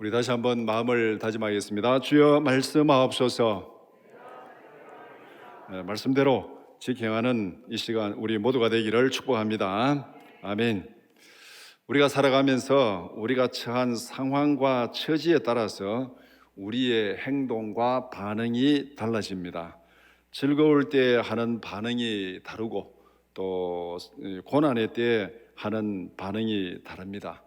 우리 다시 한번 마음을 다짐하겠습니다. 주여 말씀하옵소서. 네, 말씀대로 지켜하는 이 시간 우리 모두가 되기를 축복합니다. 아멘. 우리가 살아가면서 우리가 처한 상황과 처지에 따라서 우리의 행동과 반응이 달라집니다. 즐거울 때 하는 반응이 다르고 또 고난의 때 하는 반응이 다릅니다.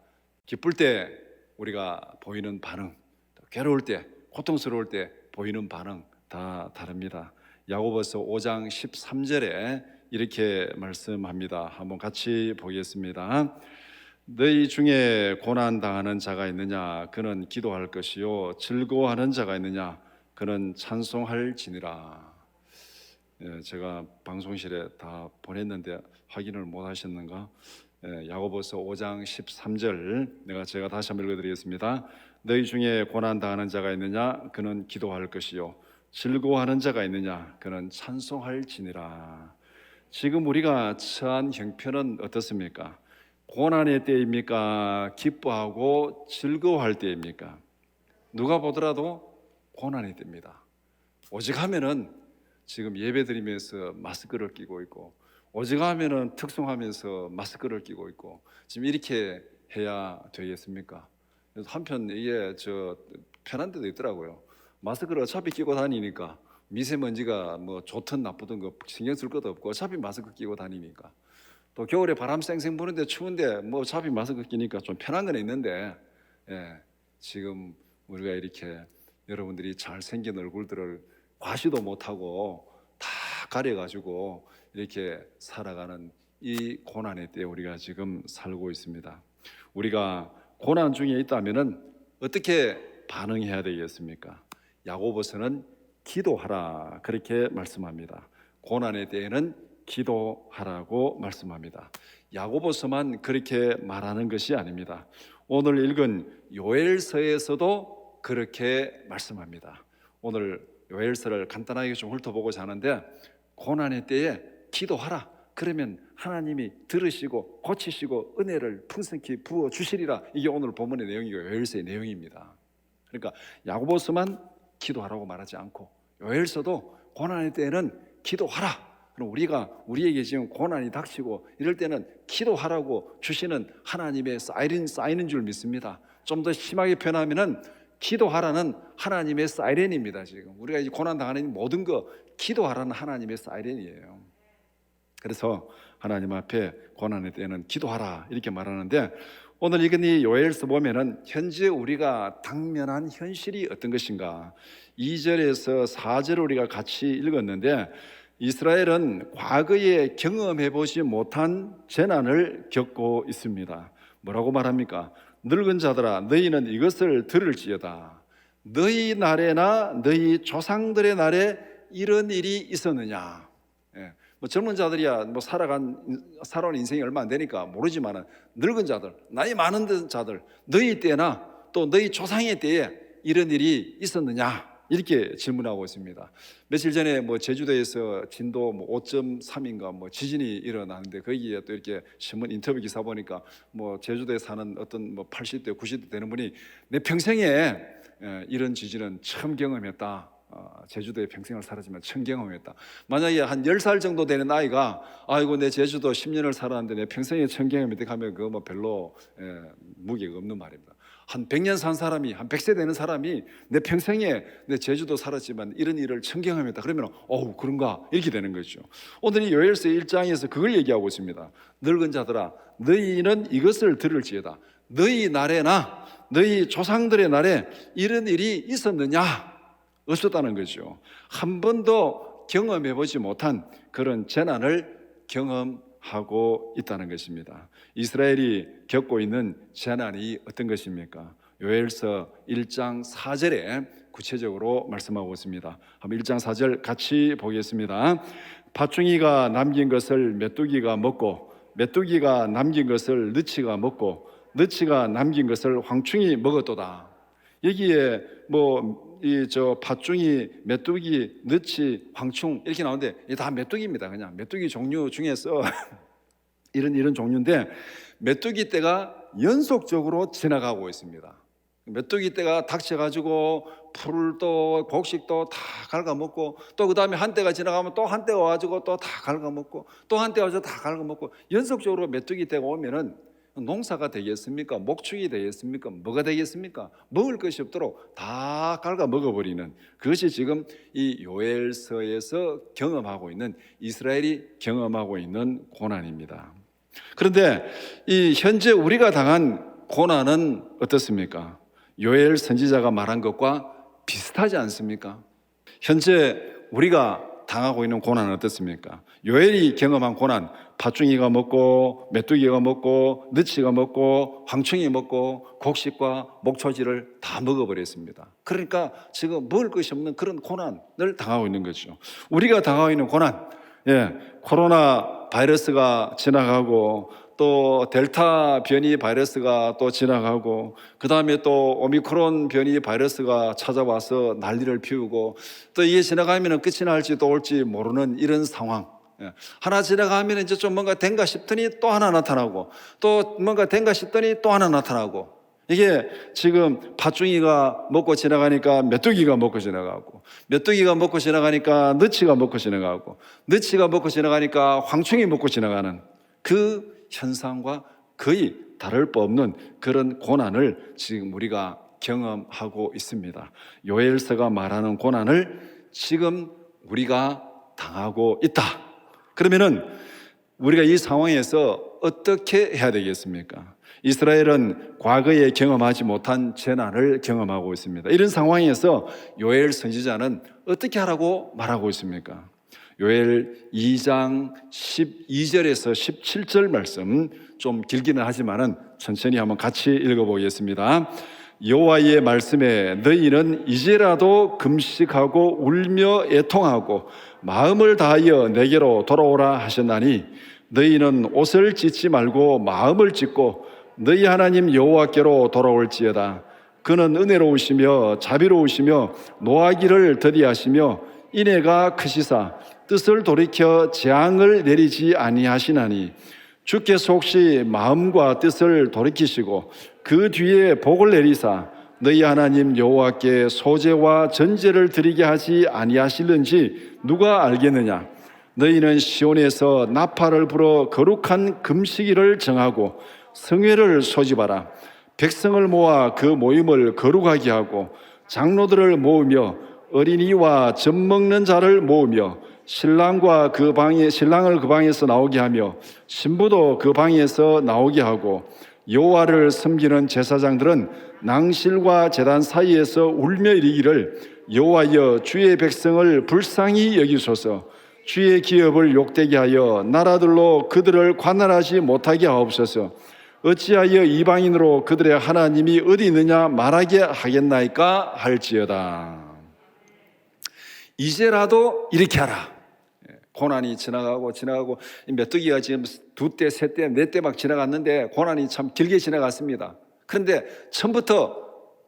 기쁠 때 우리가 보이는 반응, 또 괴로울 때, 고통스러울 때 보이는 반응 다 다릅니다. 야고보서 5장 13절에 이렇게 말씀합니다. 한번 같이 보겠습니다. 너희 중에 고난 당하는 자가 있느냐 그는 기도할 것이요 즐거워하는 자가 있느냐 그는 찬송할지니라. 예, 제가 방송실에 다 보냈는데 확인을 못 하셨는가? 예, 야고보서 5장 13절 내가 제가 다시 한번 읽어드리겠습니다. 너희 중에 고난 당하는 자가 있느냐? 그는 기도할 것이요 즐거워하는 자가 있느냐? 그는 찬송할지니라. 지금 우리가 처한 형편은 어떻습니까? 고난의 때입니까? 기뻐하고 즐거워할 때입니까? 누가 보더라도 고난의 때입니다. 오직 하면은 지금 예배 드리면서 마스크를 끼고 있고 오직 하면은 특송하면서 마스크를 끼고 있고 지금 이렇게 해야 되겠습니까? 그래서 한편 이게 저 편한 데도 있더라고요. 마스크를 어차피 끼고 다니니까 미세먼지가 뭐 좋든 나쁘든 거 신경 쓸 것도 없고 어차피 마스크 끼고 다니니까 또 겨울에 바람 쌩쌩 부는데 추운데 뭐 어차피 마스크 끼니까 좀 편한 건 있는데 예, 지금 우리가 이렇게 여러분들이 잘생긴 얼굴들을 과시도 못하고 다 가려가지고 이렇게 살아가는 이 고난의 때 우리가 지금 살고 있습니다. 우리가 고난 중에 있다면은 어떻게 반응해야 되겠습니까? 야고보서는 기도하라 그렇게 말씀합니다. 고난의 때에는 기도하라고 말씀합니다. 야고보서만 그렇게 말하는 것이 아닙니다. 오늘 읽은 요엘서에서도 그렇게 말씀합니다. 오늘 요엘서를 간단하게 좀 훑어보고자 하는데 고난의 때에 기도하라. 그러면 하나님이 들으시고 고치시고 은혜를 풍성히 부어 주시리라. 이게 오늘 본문의 내용이고 요엘서의 내용입니다. 그러니까 야고보서만 기도하라고 말하지 않고 요엘서도 고난의 때에는 기도하라. 그럼 우리가 우리에게 지금 고난이 닥치고 이럴 때는 기도하라고 주시는 하나님의 사이렌 사인인 줄 믿습니다. 좀 더 심하게 표현하면은 기도하라는 하나님의 사이렌입니다. 지금 우리가 이 고난 당하는 모든 거 기도하라는 하나님의 사이렌이에요. 그래서 하나님 앞에 고난의 때는 기도하라 이렇게 말하는데 오늘 읽은 이 요엘서 보면은 현재 우리가 당면한 현실이 어떤 것인가 2절에서 4절을 우리가 같이 읽었는데 이스라엘은 과거에 경험해 보지 못한 재난을 겪고 있습니다. 뭐라고 말합니까? 늙은 자들아 너희는 이것을 들을지어다. 너희 날에나 너희 조상들의 날에 이런 일이 있었느냐? 예. 뭐 젊은 자들이야 뭐 살아간 살아온 인생이 얼마 안 되니까 모르지만은 늙은 자들 나이 많은 자들 너희 때나 또 너희 조상의 때에 이런 일이 있었느냐 이렇게 질문하고 있습니다. 며칠 전에 뭐 제주도에서 진도 뭐 5.3인가 뭐 지진이 일어나는데 거기에 또 이렇게 신문 인터뷰 기사 보니까 뭐 제주도에 사는 어떤 뭐 80대 90대 되는 분이 내 평생에 예, 이런 지진은 처음 경험했다. 어, 제주도에 평생을 살았지만 처음 경험했다. 만약에 한 10살 정도 되는 아이가 아이고 내 제주도 10년을 살았는데 내 평생에 처음 경험했다 하면 그거 뭐 별로 예, 무게가 없는 말입니다. 한 100년 산 사람이 한 100세 되는 사람이 내 평생에 내 제주도 살았지만 이런 일을 처음 경험했다. 그러면 어우 그런가 이렇게 되는 거죠. 오늘 이 요엘서 1장에서 그걸 얘기하고 있습니다. 늙은 자들아 너희는 이것을 들을지어다. 너희 날에나 너희 조상들의 날에 이런 일이 있었느냐? 없었다는 거죠. 한 번도 경험해 보지 못한 그런 재난을 경험하고 있다는 것입니다. 이스라엘이 겪고 있는 재난이 어떤 것입니까? 요엘서 1장 4절에 구체적으로 말씀하고 있습니다. 한번 1장 4절 같이 보겠습니다. 팥중이가 남긴 것을 메뚜기가 먹고 메뚜기가 남긴 것을 느치가 먹고 느치가 남긴 것을 황충이 먹었도다. 여기에 뭐 이저 팥중이, 메뚜기, 느치, 황충 이렇게 나오는데 이게 다 메뚜기입니다. 그냥 메뚜기 종류 중에서 이런 이런 종류인데 메뚜기 때가 연속적으로 지나가고 있습니다. 메뚜기 떼가 닥쳐가지고 풀도 곡식도 다 갉아먹고 또 그 다음에 한 때가 지나가면 또 한 때가 와가지고 또 다 갉아먹고 또 한때 와서 다 갉아먹고 연속적으로 메뚜기 떼가 오면은 농사가 되겠습니까? 목축이 되겠습니까? 뭐가 되겠습니까? 먹을 것이 없도록 다 갉아 먹어버리는 그것이 지금 이 요엘서에서 경험하고 있는 이스라엘이 경험하고 있는 고난입니다. 그런데 이 현재 우리가 당한 고난은 어떻습니까? 요엘 선지자가 말한 것과 비슷하지 않습니까? 현재 우리가 당하고 있는 고난은 어떻습니까? 요엘이 경험한 고난, 팥중이가 먹고 메뚜기가 먹고 느치가 먹고 황충이 먹고 곡식과 목초지를 다 먹어버렸습니다. 그러니까 지금 먹을 것이 없는 그런 고난을 당하고 있는 거죠. 우리가 당하고 있는 고난, 예, 코로나 바이러스가 지나가고 또 델타 변이 바이러스가 또 지나가고 그 다음에 또 오미크론 변이 바이러스가 찾아와서 난리를 피우고 또 이게 지나가면 끝이 날지도 올지 모르는 이런 상황. 예. 하나 지나가면 이제 좀 뭔가 된가 싶더니 또 하나 나타나고 또 뭔가 된가 싶더니 또 하나 나타나고 이게 지금 팥중이가 먹고 지나가니까 메뚜기가 먹고 지나가고 메뚜기가 먹고 지나가니까 느치가 먹고 지나가고 느치가 먹고 지나가니까 황충이 먹고 지나가는 그 현상과 거의 다를 바 없는 그런 고난을 지금 우리가 경험하고 있습니다. 요엘서가 말하는 고난을 지금 우리가 당하고 있다. 그러면은 우리가 이 상황에서 어떻게 해야 되겠습니까? 이스라엘은 과거에 경험하지 못한 재난을 경험하고 있습니다. 이런 상황에서 요엘 선지자는 어떻게 하라고 말하고 있습니까? 요엘 2장 12절에서 17절 말씀 좀 길기는 하지만은 천천히 한번 같이 읽어보겠습니다. 여호와의 말씀에 너희는 이제라도 금식하고 울며 애통하고 마음을 다하여 내게로 돌아오라 하셨나니 너희는 옷을 찢지 말고 마음을 찢고 너희 하나님 여호와께로 돌아올지어다. 그는 은혜로우시며 자비로우시며 노하기를 더디하시며 인애가 크시사 뜻을 돌이켜 재앙을 내리지 아니하시나니 주께서 혹시 마음과 뜻을 돌이키시고 그 뒤에 복을 내리사 너희 하나님 여호와께 소제와 전제를 드리게 하지 아니하실는지 누가 알겠느냐? 너희는 시온에서 나팔을 불어 거룩한 금식일을 정하고 성회를 소집하라. 백성을 모아 그 모임을 거룩하게 하고 장로들을 모으며 어린이와 젖 먹는 자를 모으며 신랑과 그 방에 신랑을 그 방에서 나오게 하며 신부도 그 방에서 나오게 하고 여호와를 섬기는 제사장들은 낭실과 제단 사이에서 울며 이르기를 여호와여 주의 백성을 불쌍히 여기소서. 주의 기업을 욕되게 하여 나라들로 그들을 관할하지 못하게 하옵소서. 어찌하여 이방인으로 그들의 하나님이 어디 있느냐 말하게 하겠나이까 할지어다 이제라도 이렇게 하라 예, 고난이 지나가고 지나가고 이 메뚜기가 지금 두 때, 세 때, 네때막 지나갔는데 고난이 참 길게 지나갔습니다. 그런데 처음부터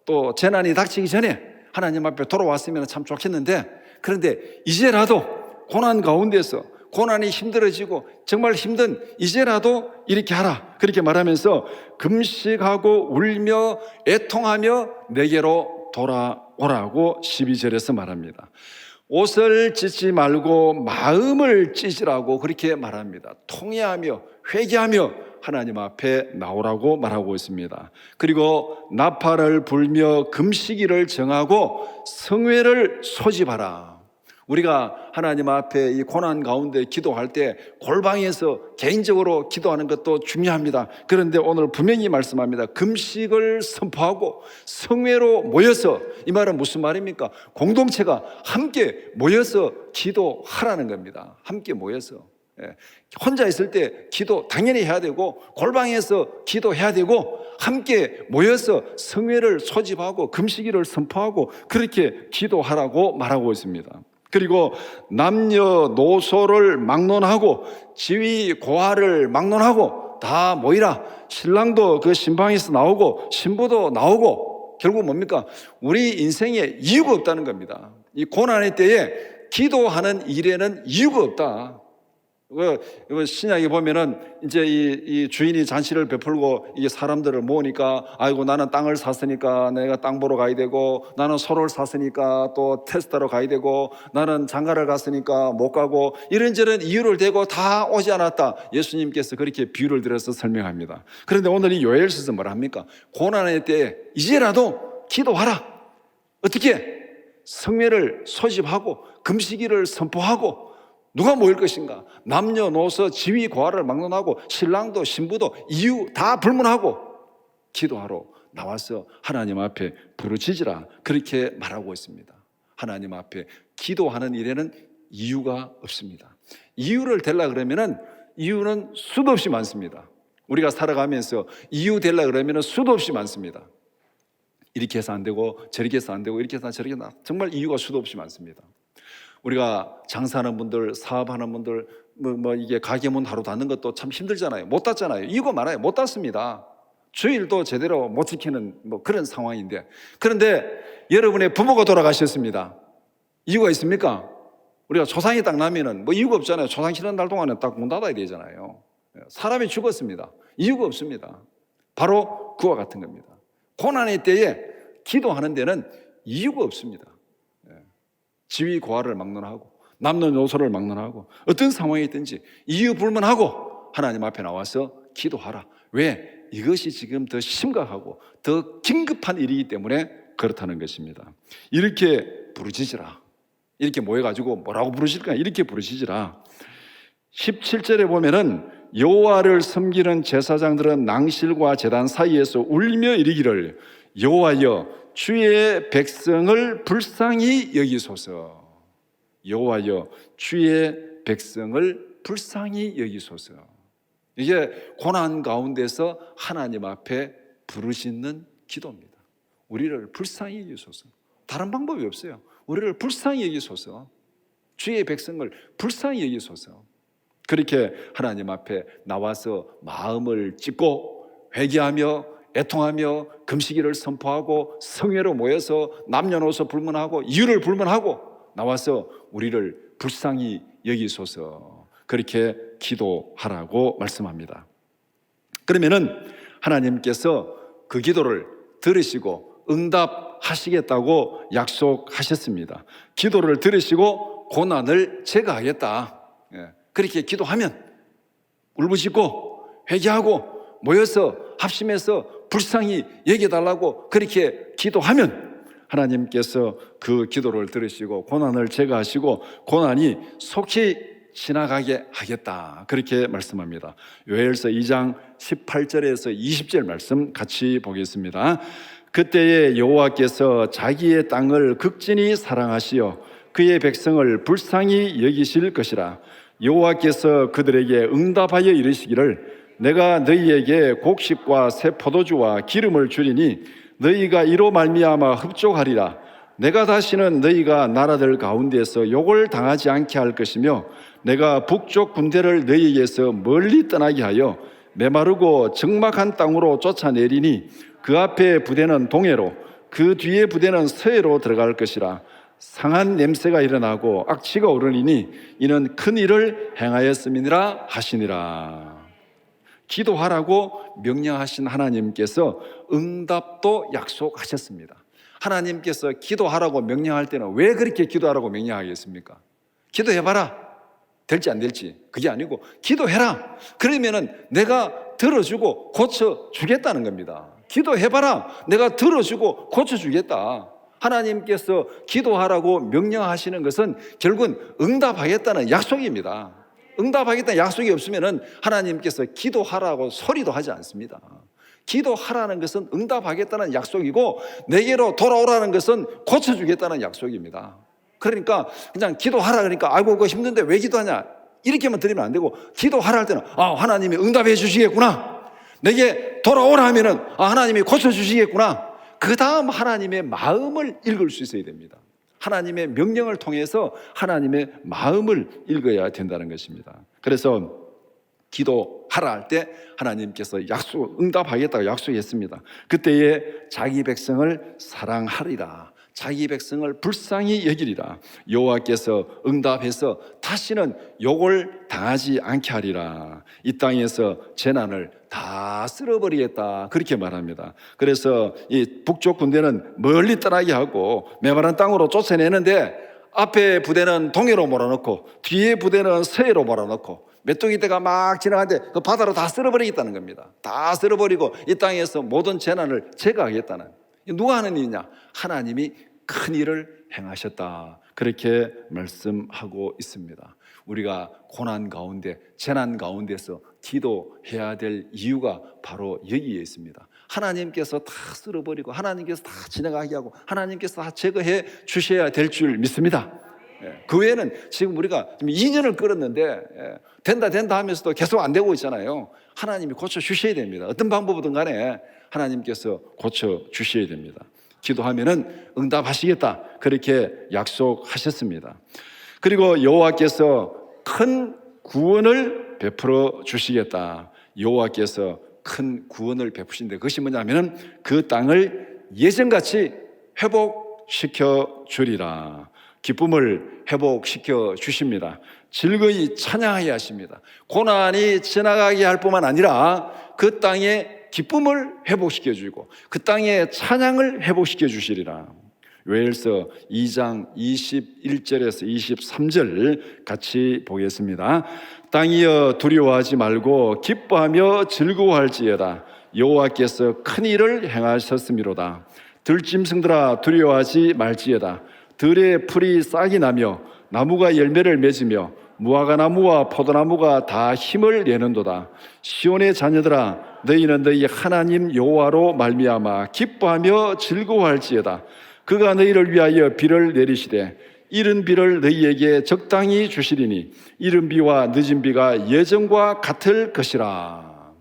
또 재난이 닥치기 전에 하나님 앞에 돌아왔으면 참 좋겠는데 그런데 이제라도 고난 가운데서 고난이 힘들어지고 정말 힘든 이제라도 이렇게 하라 그렇게 말하면서 금식하고 울며 애통하며 내게로 돌아오라고 12절에서 말합니다. 옷을 찢지 말고 마음을 찢으라고 그렇게 말합니다. 통회하며 회개하며 하나님 앞에 나오라고 말하고 있습니다. 그리고 나팔을 불며 금식일을 정하고 성회를 소집하라. 우리가 하나님 앞에 이 고난 가운데 기도할 때 골방에서 개인적으로 기도하는 것도 중요합니다. 그런데 오늘 분명히 말씀합니다. 금식을 선포하고 성회로 모여서 이 말은 무슨 말입니까? 공동체가 함께 모여서 기도하라는 겁니다. 함께 모여서. 예. 혼자 있을 때 기도 당연히 해야 되고 골방에서 기도해야 되고 함께 모여서 성회를 소집하고 금식일을 선포하고 그렇게 기도하라고 말하고 있습니다. 그리고 남녀 노소를 막론하고 지위 고하를 막론하고 다 모이라. 신랑도 그 신방에서 나오고 신부도 나오고 결국 뭡니까? 우리 인생에 이유가 없다는 겁니다. 이 고난의 때에 기도하는 일에는 이유가 없다 그, 그 신약에 보면은 이제 이, 이 주인이 잔치를 베풀고 이게 사람들을 모으니까 아이고 나는 땅을 샀으니까 내가 땅 보러 가야 되고 나는 소를 샀으니까 또 테스트하러 가야 되고 나는 장가를 갔으니까 못 가고 이런저런 이유를 대고 다 오지 않았다. 예수님께서 그렇게 비유를 들어서 설명합니다. 그런데 오늘 이 요엘서에서 뭐라 합니까? 고난의 때에 이제라도 기도하라. 어떻게? 성회를 소집하고 금식일을 선포하고 누가 모일 것인가? 남녀노소 지위 고하를 막론하고 신랑도 신부도 이유 다 불문하고 기도하러 나와서 하나님 앞에 부르짖으라 그렇게 말하고 있습니다. 하나님 앞에 기도하는 일에는 이유가 없습니다. 이유를 대려 그러면은 이유는 수도 없이 많습니다. 우리가 살아가면서 이유 대려 그러면은 수도 없이 많습니다. 이렇게 해서 안 되고 저렇게 해서 안 되고 이렇게 해서 저렇게 나 정말 이유가 수도 없이 많습니다. 우리가 장사하는 분들, 사업하는 분들, 뭐, 뭐 이게 가게문 하루 닫는 것도 참 힘들잖아요. 못 닫잖아요. 이유가 많아요. 못 닫습니다. 주일도 제대로 못 지키는 뭐 그런 상황인데. 그런데 여러분의 부모가 돌아가셨습니다. 이유가 있습니까? 우리가 초상이 딱 나면은 뭐 이유가 없잖아요. 초상 치는 날 동안에 딱문 닫아야 되잖아요. 사람이 죽었습니다. 이유가 없습니다. 바로 그와 같은 겁니다. 고난의 때에 기도하는 데는 이유가 없습니다. 지위 고하를 막론하고 남녀노소를 막론하고 어떤 상황이 있든지 이유 불문하고 하나님 앞에 나와서 기도하라. 왜? 이것이 지금 더 심각하고 더 긴급한 일이기 때문에 그렇다는 것입니다. 이렇게 부르짖으라. 이렇게 모여가지고 뭐라고 부르실까? 이렇게 부르짖으라. 17절에 보면은 여호와를 섬기는 제사장들은 낭실과 제단 사이에서 울며 이르기를 여호와여 주의 백성을 불쌍히 여기소서. 여호와여 주의 백성을 불쌍히 여기소서. 이게 고난 가운데서 하나님 앞에 부르짖는 기도입니다. 우리를 불쌍히 여기소서. 다른 방법이 없어요. 우리를 불쌍히 여기소서. 주의 백성을 불쌍히 여기소서. 그렇게 하나님 앞에 나와서 마음을 찢고 회개하며 애통하며 금식일을 선포하고 성회로 모여서 남녀노소 불문하고 이유를 불문하고 나와서 우리를 불쌍히 여기소서 그렇게 기도하라고 말씀합니다. 그러면은 하나님께서 그 기도를 들으시고 응답하시겠다고 약속하셨습니다. 기도를 들으시고 고난을 제거하겠다. 예, 그렇게 기도하면 울부짖고 회개하고 모여서 합심해서 불쌍히 얘기해달라고 그렇게 기도하면 하나님께서 그 기도를 들으시고 고난을 제거하시고 고난이 속히 지나가게 하겠다. 그렇게 말씀합니다. 요엘서 2장 18절에서 20절 말씀 같이 보겠습니다. 그때에 여호와께서 자기의 땅을 극진히 사랑하시어 그의 백성을 불쌍히 여기실 것이라. 여호와께서 그들에게 응답하여 이르시기를 내가 너희에게 곡식과 새 포도주와 기름을 주리니 너희가 이로 말미암아 흡족하리라. 내가 다시는 너희가 나라들 가운데서 욕을 당하지 않게 할 것이며 내가 북쪽 군대를 너희에게서 멀리 떠나게 하여 메마르고 적막한 땅으로 쫓아내리니 그 앞에 부대는 동해로 그 뒤에 부대는 서해로 들어갈 것이라 상한 냄새가 일어나고 악취가 오르니 이는 큰 일을 행하였음이니라 하시니라. 기도하라고 명령하신 하나님께서 응답도 약속하셨습니다. 하나님께서 기도하라고 명령할 때는 왜 그렇게 기도하라고 명령하겠습니까? 기도해봐라. 될지 안 될지. 그게 아니고, 기도해라. 그러면은 내가 들어주고 고쳐주겠다는 겁니다. 기도해봐라. 내가 들어주고 고쳐주겠다. 하나님께서 기도하라고 명령하시는 것은 결국은 응답하겠다는 약속입니다. 응답하겠다는 약속이 없으면은 하나님께서 기도하라고 소리도 하지 않습니다. 기도하라는 것은 응답하겠다는 약속이고 내게로 돌아오라는 것은 고쳐주겠다는 약속입니다. 그러니까 그냥 기도하라 그러니까 아이고 그거 힘든데 왜 기도하냐 이렇게만 드리면 안 되고 기도하라 할 때는 아 하나님이 응답해 주시겠구나 내게 돌아오라 하면은 아 하나님이 고쳐 주시겠구나 그 다음 하나님의 마음을 읽을 수 있어야 됩니다. 하나님의 명령을 통해서 하나님의 마음을 읽어야 된다는 것입니다. 그래서 기도하라 할 때 하나님께서 약속, 응답하겠다고 약속했습니다. 그때에 자기 백성을 사랑하리라. 자기 백성을 불쌍히 여기리라 여호와께서 응답해서 다시는 욕을 당하지 않게 하리라 이 땅에서 재난을 다 쓸어버리겠다 그렇게 말합니다 그래서 이 북쪽 군대는 멀리 떠나게 하고 메마른 땅으로 쫓아내는데 앞에 부대는 동해로 몰아넣고 뒤에 부대는 서해로 몰아넣고 메뚜기 떼가 막 지나가는데 그 바다로 다 쓸어버리겠다는 겁니다. 다 쓸어버리고 이 땅에서 모든 재난을 제거하겠다는. 누가 하는 일이냐? 하나님이 큰 일을 행하셨다. 그렇게 말씀하고 있습니다. 우리가 고난 가운데, 재난 가운데서 기도해야 될 이유가 바로 여기에 있습니다. 하나님께서 다 쓸어버리고 하나님께서 다 지나가게 하고 하나님께서 다 제거해 주셔야 될 줄 믿습니다. 예, 그 외에는 지금 우리가 지금 2년을 끌었는데 예, 된다 된다 하면서도 계속 안 되고 있잖아요. 하나님이 고쳐 주셔야 됩니다. 어떤 방법이든 간에 하나님께서 고쳐 주셔야 됩니다. 기도하면은 응답하시겠다. 그렇게 약속하셨습니다. 그리고 여호와께서 큰 구원을 베풀어 주시겠다. 여호와께서 큰 구원을 베푸신데 그것이 뭐냐면은 그 땅을 예전같이 회복시켜 주리라. 기쁨을 회복시켜 주십니다. 즐거이 찬양하게 하십니다. 고난이 지나가게 할 뿐만 아니라 그 땅에 기쁨을 회복시켜 주고 그 땅에 찬양을 회복시켜 주시리라. 웨일서 2장 21절에서 23절 같이 보겠습니다. 땅이여 두려워하지 말고 기뻐하며 즐거워할지어다. 여호와께서 큰 일을 행하셨음이로다. 들짐승들아 두려워하지 말지어다. 들의 풀이 싹이 나며 나무가 열매를 맺으며 무화과 나무와 포도나무가 다 힘을 내는도다. 시온의 자녀들아 너희는 너희 하나님 여호와로 말미암아 기뻐하며 즐거워할지어다. 그가 너희를 위하여 비를 내리시되 이른 비를 너희에게 적당히 주시리니 이른 비와 늦은 비가 예전과 같을 것이라.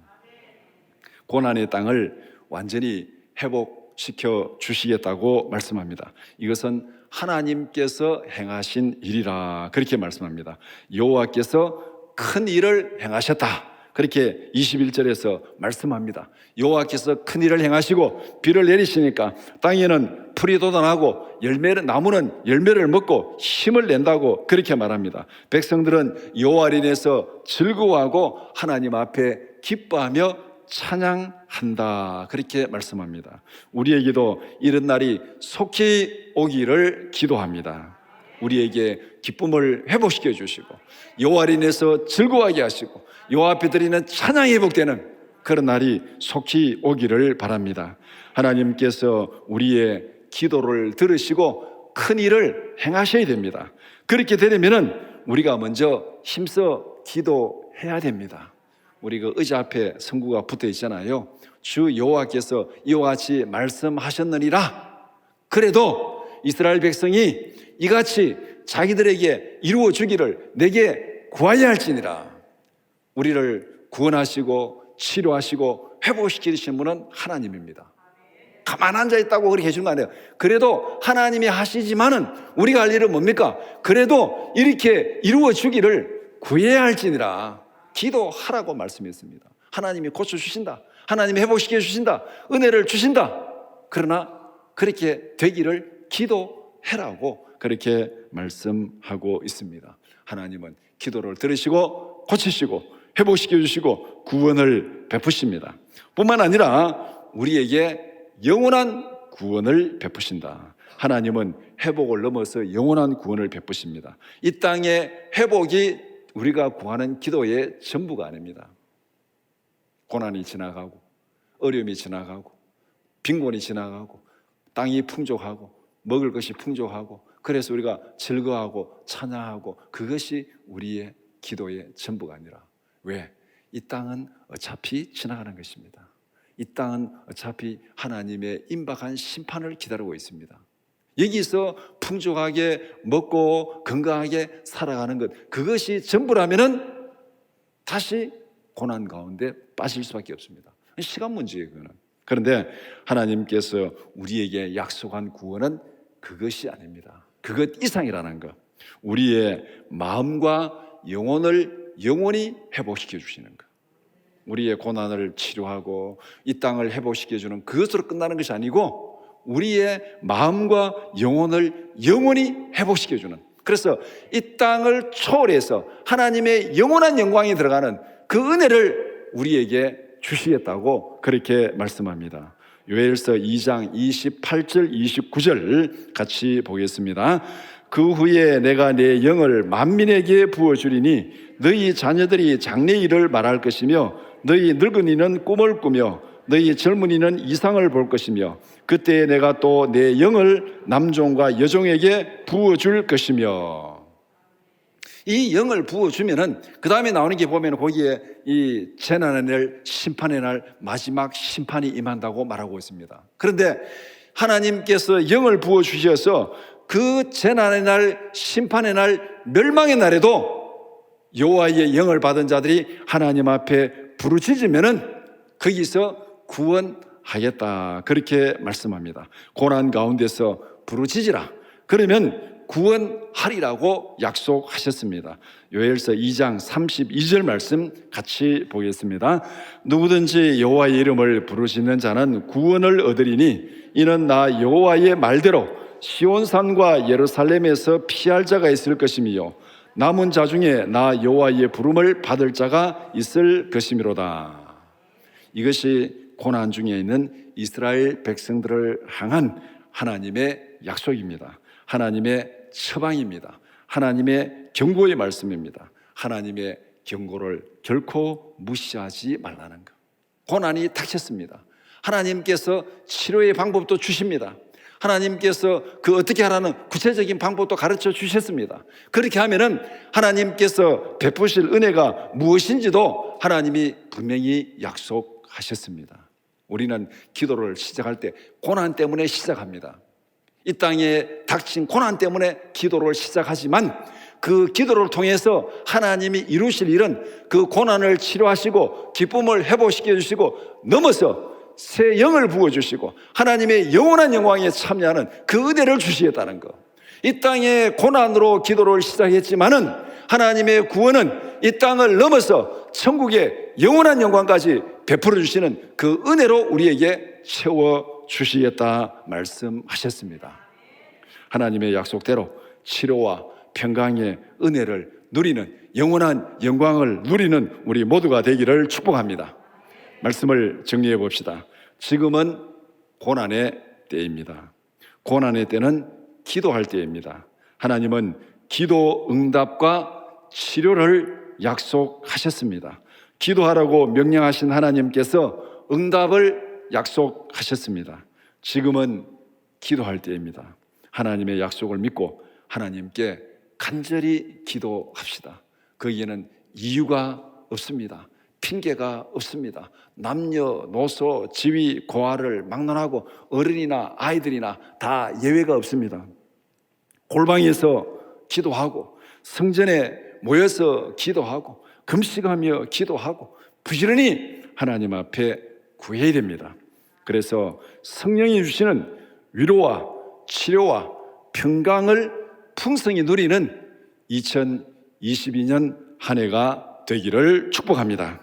고난의 땅을 완전히 회복시켜 주시겠다고 말씀합니다. 이것은 하나님께서 행하신 일이라 그렇게 말씀합니다. 여호와께서 큰 일을 행하셨다. 그렇게 21절에서 말씀합니다. 여호와께서 큰 일을 행하시고 비를 내리시니까 땅에는 풀이 돋아나고 열매를 나무는 열매를 먹고 힘을 낸다고 그렇게 말합니다. 백성들은 여호와를 인해서 즐거워하고 하나님 앞에 기뻐하며 찬양한다. 그렇게 말씀합니다. 우리에게도 이런 날이 속히 오기를 기도합니다. 우리에게 기쁨을 회복시켜 주시고 여호와를 인해서 즐거워하게 하시고 여호와 앞에 드리는 찬양이 회복되는 그런 날이 속히 오기를 바랍니다. 하나님께서 우리의 기도를 들으시고 큰 일을 행하셔야 됩니다. 그렇게 되려면은 우리가 먼저 힘써 기도해야 됩니다. 우리 그 의자 앞에 성구가 붙어 있잖아요. 주 여호와께서 이와 같이 말씀하셨느니라. 그래도 이스라엘 백성이 이같이 자기들에게 이루어 주기를 내게 구하야 할지니라. 우리를 구원하시고 치료하시고 회복시키시는 분은 하나님입니다. 가만 앉아 있다고 그렇게 해주는 거 아니에요. 그래도 하나님이 하시지만은 우리가 할 일은 뭡니까? 그래도 이렇게 이루어 주기를 구해야 할지니라. 기도하라고 말씀했습니다. 하나님이 고쳐주신다. 하나님이 회복시켜 주신다. 은혜를 주신다. 그러나 그렇게 되기를 기도해라고 그렇게 말씀하고 있습니다. 하나님은 기도를 들으시고 고치시고 회복시켜 주시고 구원을 베푸십니다. 뿐만 아니라 우리에게 영원한 구원을 베푸신다. 하나님은 회복을 넘어서 영원한 구원을 베푸십니다. 이 땅의 회복이 우리가 구하는 기도의 전부가 아닙니다. 고난이 지나가고 어려움이 지나가고 빈곤이 지나가고 땅이 풍족하고 먹을 것이 풍족하고 그래서 우리가 즐거워하고 찬양하고 그것이 우리의 기도의 전부가 아니라 왜? 이 땅은 어차피 지나가는 것입니다. 이 땅은 어차피 하나님의 임박한 심판을 기다리고 있습니다. 여기서 풍족하게 먹고 건강하게 살아가는 것 그것이 전부라면은 다시 고난 가운데 빠질 수밖에 없습니다. 시간 문제예요, 그거는. 그런데 하나님께서 우리에게 약속한 구원은 그것이 아닙니다. 그것 이상이라는 것. 우리의 마음과 영혼을 영원히 회복시켜 주시는 것. 우리의 고난을 치료하고 이 땅을 회복시켜 주는 그것으로 끝나는 것이 아니고 우리의 마음과 영혼을 영원히 회복시켜주는 그래서 이 땅을 초월해서 하나님의 영원한 영광이 들어가는 그 은혜를 우리에게 주시겠다고 그렇게 말씀합니다. 요엘서 2장 28절 29절 같이 보겠습니다. 그 후에 내가 내 영을 만민에게 부어 주리니 너희 자녀들이 장래 일을 말할 것이며 너희 늙은이는 꿈을 꾸며 너희 젊은이는 이상을 볼 것이며 그때 내가 또 내 영을 남종과 여종에게 부어 줄 것이며 이 영을 부어 주면은 그 다음에 나오는 게 보면 거기에 이 재난의 날 심판의 날 마지막 심판이 임한다고 말하고 있습니다. 그런데 하나님께서 영을 부어 주셔서 그 재난의 날 심판의 날 멸망의 날에도 여호와의 영을 받은 자들이 하나님 앞에 부르짖으면은 거기서 구원하겠다 그렇게 말씀합니다. 고난 가운데서 부르짖으라. 그러면 구원하리라고 약속하셨습니다. 요엘서 2장 32절 말씀 같이 보겠습니다. 누구든지 여호와의 이름을 부르시는 자는 구원을 얻으리니 이는 나 여호와의 말대로 시온산과 예루살렘에서 피할 자가 있을 것이며 남은 자 중에 나 여호와의 부름을 받을 자가 있을 것이미로다. 이것이 고난 중에 있는 이스라엘 백성들을 향한 하나님의 약속입니다. 하나님의 처방입니다. 하나님의 경고의 말씀입니다. 하나님의 경고를 결코 무시하지 말라는 것. 고난이 닥쳤습니다. 하나님께서 치료의 방법도 주십니다. 하나님께서 그 어떻게 하라는 구체적인 방법도 가르쳐 주셨습니다. 그렇게 하면은 하나님께서 베푸실 은혜가 무엇인지도 하나님이 분명히 약속하셨습니다. 우리는 기도를 시작할 때 고난 때문에 시작합니다. 이 땅에 닥친 고난 때문에 기도를 시작하지만 그 기도를 통해서 하나님이 이루실 일은 그 고난을 치료하시고 기쁨을 회복시켜 주시고 넘어서 새 영을 부어 주시고 하나님의 영원한 영광에 참여하는 그 은혜를 주시겠다는 것. 이 땅의 고난으로 기도를 시작했지만은 하나님의 구원은 이 땅을 넘어서 천국의 영원한 영광까지 베풀어 주시는 그 은혜로 우리에게 채워 주시겠다 말씀하셨습니다. 하나님의 약속대로 치료와 평강의 은혜를 누리는 영원한 영광을 누리는 우리 모두가 되기를 축복합니다. 말씀을 정리해 봅시다. 지금은 고난의 때입니다. 고난의 때는 기도할 때입니다. 하나님은 기도 응답과 치료를 약속하셨습니다. 기도하라고 명령하신 하나님께서 응답을 약속하셨습니다. 지금은 기도할 때입니다. 하나님의 약속을 믿고 하나님께 간절히 기도합시다. 거기에는 이유가 없습니다. 핑계가 없습니다. 남녀, 노소, 지위, 고아를 막론하고 어른이나 아이들이나 다 예외가 없습니다. 골방에서 기도하고 성전에 모여서 기도하고 금식하며 기도하고 부지런히 하나님 앞에 구해야 됩니다. 그래서 성령이 주시는 위로와 치료와 평강을 풍성히 누리는 2022년 한 해가 되기를 축복합니다.